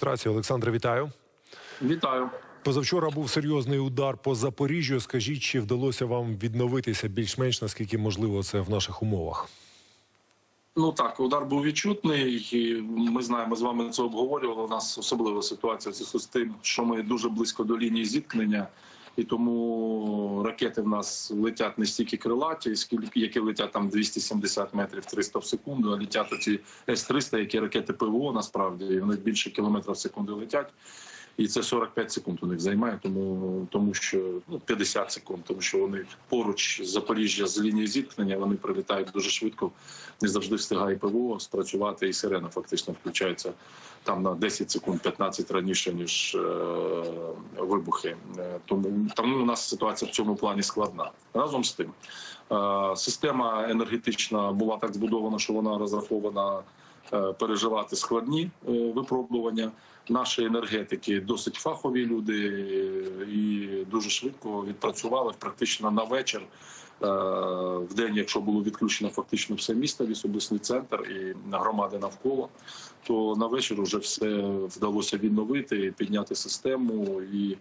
адміністрації. Олександре, вітаю. Вітаю. Позавчора був серйозний удар по Запоріжжю. Скажіть, чи вдалося вам відновитися більш-менш наскільки можливо це в наших умовах? Ну так, удар був відчутний. і Ми знаємо, з вами це обговорювали. У нас особлива ситуація в зв'язку з тим, що ми дуже близько до лінії зіткнення, і тому ракети в нас летять не стільки крилаті, скільки які летять там 270 метрів 300 в секунду, а летять оці С-300, які ракети ПВО насправді і вони більше кілометрів в секунду летять. І це 45 секунд у них займає, тому тому що ну 50 секунд, тому що вони поруч з Запоріжжя з лінії зіткнення вони прилітають дуже швидко. Не завжди встигає ПВО спрацювати, і сирена фактично включається там на 10 секунд, 15 раніше ніж е, вибухи. Е, Тому тому у нас ситуація в цьому плані складна. Разом з тим, е, система енергетична була так збудована, що вона розрахована. Е, Переживати складні е, випробування наші енергетики досить фахові люди е, і дуже швидко відпрацювали практично на вечір. В день, якщо було відключено фактично все місто, весь обласний центр і громади навколо, то на вечір вже все вдалося відновити, підняти систему і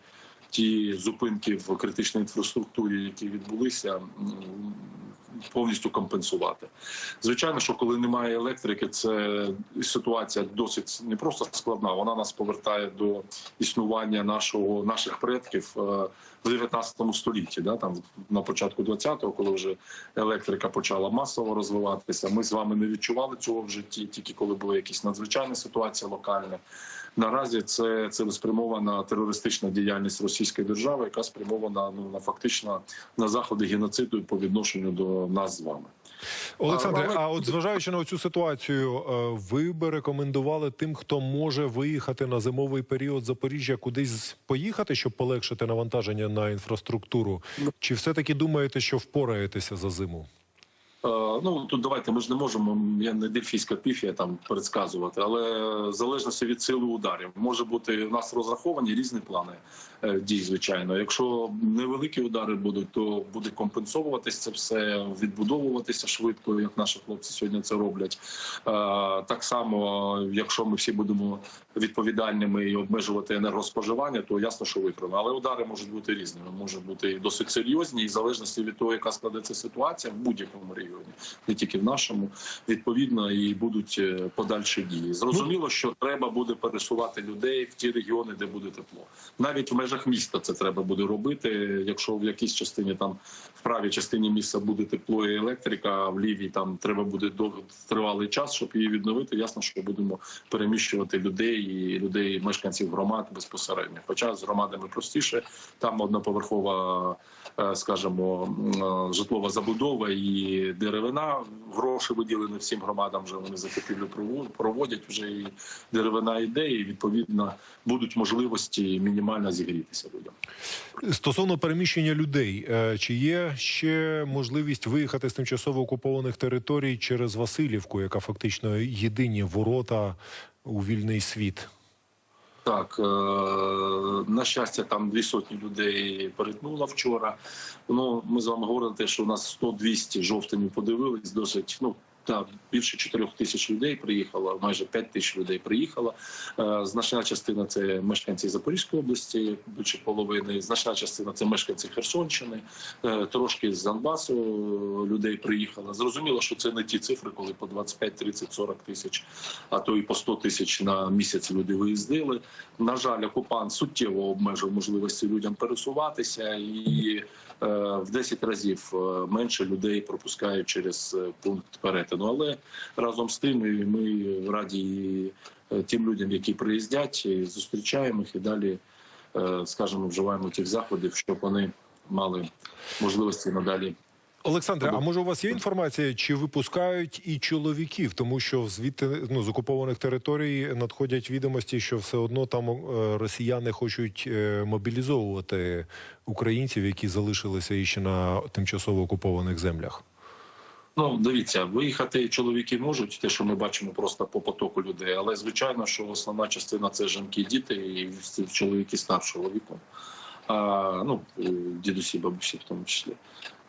ті зупинки в критичній інфраструктурі, які відбулися, повністю компенсувати. Звичайно, що коли немає електрики, це ситуація досить не просто складна. Вона нас повертає до існування нашого наших предків е, в 19 столітті. Да, там на початку 20-го, коли вже електрика почала масово розвиватися. Ми з вами не відчували цього в житті, тільки коли були якісь надзвичайні ситуації локальні. Наразі це цілеспрямована терористична діяльність Російської держави, яка спрямована ну на фактично на заходи геноциду по відношенню до нас з вами. Олександре, Але- а от зважаючи на цю ситуацію, е, ви би рекомендували тим, хто може виїхати на зимовий період Запоріжжя, кудись поїхати, щоб полегшити навантаження на інфраструктуру? Чи все таки думаєте, що впораєтеся за зиму? Е, Ну тут давайте ми ж не можемо. Я не дельфійська піфія там предсказувати, але в залежності від сили ударів може бути у нас розраховані різні плани е, дій. Звичайно, якщо невеликі удари будуть, то буде компенсовуватись це все, відбудовуватися швидко, як наші хлопці сьогодні це роблять. Е, Так само, якщо ми всі будемо відповідальними і обмежувати енергоспоживання, то ясно, що витримаємо. Але удари можуть бути різними, можуть бути досить серйозні, і в залежності від того, яка складеться ситуація в будь-якому регіоні, не тільки в нашому, відповідно, і будуть е, подальші дії. Зрозуміло, що треба буде пересувати людей в ті регіони, де буде тепло. Навіть в межах міста це треба буде робити. Якщо в якійсь частині там в правій частині міста буде тепло і електрика, а в лівій там треба буде тривалий час, щоб її відновити. Ясно, що будемо переміщувати людей і людей, мешканців громад безпосередньо. Хоча з громадами простіше, там одноповерхова, е, скажімо, е, житлова забудова і деревина. Гроші виділені всім громадам. Вже вони закупівлю провод- проводять. Вже і деревина йде, і відповідно будуть можливості мінімально зігрітися людям. Стосовно переміщення людей, е, чи є ще можливість виїхати з тимчасово окупованих територій через Васильівку, яка фактично єдині ворота у вільний світ? Так, е, на щастя, там дві сотні людей перетнуло вчора. Ну, ми з вами говорили, що у нас 100-200 жовтень подивились, досить ну. Так, більше 4 тисяч людей приїхало, майже 5 тисяч людей приїхало. Е, Значна частина це мешканці Запорізької області, більше половини. Значна частина це мешканці Херсонщини. Е, Трошки з Донбасу людей приїхало. Зрозуміло, що це не ті цифри, коли по 25, 30, 40 тисяч, а то і по 100 тисяч на місяць люди виїздили. На жаль, окупант суттєво обмежив можливості людям пересуватися, і е, в 10 разів е, менше людей пропускають через е, пункт перетину. Але разом з тим ми раді е, тим людям, які приїздять, і зустрічаємо їх і далі, е, скажімо, вживаємо тих заходів, щоб вони мали можливості надалі Олександре, а може у вас є інформація, чи випускають і чоловіків, тому що звідти ну з окупованих територій надходять відомості, що все одно там е, росіяни хочуть е, мобілізовувати українців, які залишилися іще на тимчасово окупованих землях. Ну, дивіться, виїхати чоловіки можуть, те, що ми бачимо просто по потоку людей. Але звичайно, що основна частина це жінки, діти і чоловіки старшого віку. Ну, дідусі, бабусі в тому числі.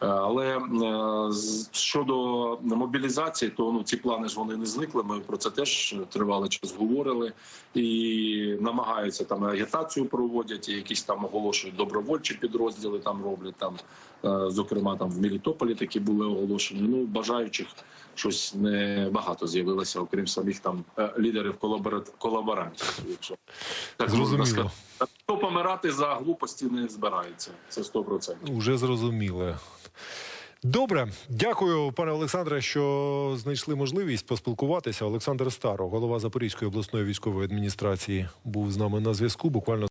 Е, Але е, щодо мобілізації, то ну ці плани ж вони не зникли. Ми про це теж тривалий час говорили і намагаються там агітацію проводять, і якісь там оголошують добровольчі підрозділи. Там роблять там, е, зокрема, там в Мелітополі такі були оголошені. Ну бажаючих щось не багато з'явилося, окрім самих там лідерів колабора- колаборантів. Якщо так можна Зрозуміло. сказати. Хто помирати за глупості не збирається. Це 100%. Уже зрозуміло. Добре, дякую, пане Олександре, що знайшли можливість поспілкуватися. Олександр Старо, голова Запорізької обласної військової адміністрації, був з нами на зв'язку. Буквально